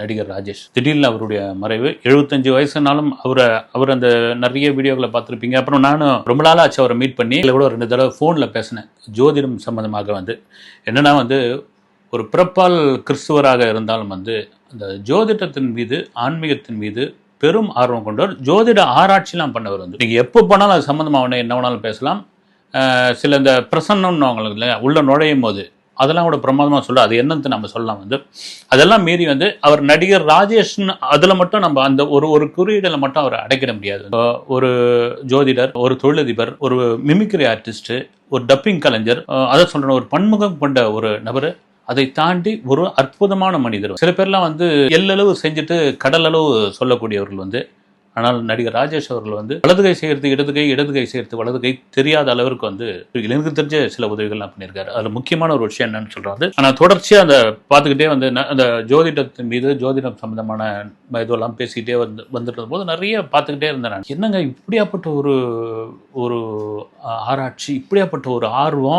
நடிகர் ராஜேஷ். திடீர்னு அவருடைய மறைவு எழுபத்தஞ்சு வயசுனாலும் அவரை அவர் அந்த நிறைய வீடியோக்களை பார்த்துருப்பீங்க. அப்புறம் நானும் ரொம்ப நாள் ஆச்சு அவரை மீட் பண்ணி இல்லை கூட ஒரு ரெண்டு தடவை ஃபோனில் பேசினேன். ஜோதிடம் சம்மந்தமாக வந்து. என்னென்னா வந்து ஒரு பிறப்பால் கிறிஸ்துவராக இருந்தாலும் வந்து அந்த ஜோதிடத்தின் மீது ஆன்மீகத்தின் மீது பெரும் ஆர்வம் கொண்டவர் ஜோதிட ஆராய்ச்சிலாம் பண்ணவர் வந்து. நீங்கள் எப்போ போனாலும் அது சம்மந்தமாக என்ன வேணாலும் பேசலாம். சில இந்த பிரசன்னம்னு அவங்களுக்கு இல்லை உள்ளே நுழையும் போது அதெல்லாம் கூட பிரமாதமாக சொல்ல அது என்னன்னு நம்ம சொல்லலாம் வந்து. அதெல்லாம் மீறி வந்து அவர் நடிகர் ராஜேஷ்னு அதில் மட்டும் நம்ம அந்த ஒரு ஒரு குறியீடில் மட்டும் அவரை அடைக்கிட முடியாது. ஒரு ஜோதிடர் ஒரு தொழிலதிபர் ஒரு மிமிக்ரி ஆர்டிஸ்ட் ஒரு டப்பிங் கலைஞர் அதை சொல்கிறேன் ஒரு பன்முகம் கொண்ட ஒரு நபர் அதை தாண்டி ஒரு அற்புதமான மனிதர். சில பேர்லாம் வந்து எல்லளவு செஞ்சுட்டு கடலளவு சொல்லக்கூடியவர்கள் வந்து ஆனால் நடிகர் ராஜேஷ் அவர்கள் வந்து வலது கை சேர்த்து இடது கை இடது கை சேர்த்து வலது கை தெரியாத அளவிற்கு வந்து எனக்கு தெரிஞ்ச சில உதவிகள்லாம் பண்ணியிருக்காரு. அதில் முக்கியமான ஒரு விஷயம் என்னன்னு சொல்றாரு ஆனால் தொடர்ச்சியாக அந்த பார்த்துக்கிட்டே வந்து அந்த ஜோதிடத்தின் மீது ஜோதிடம் சம்பந்தமான இதெல்லாம் பேசிக்கிட்டே வந்து வந்துட்டு போது நிறைய பார்த்துக்கிட்டே இருந்தேன் நான். என்னங்க இப்படியாப்பட்ட ஒரு ஒரு ஆராய்ச்சி இப்படியாப்பட்ட ஒரு ஆர்வம்?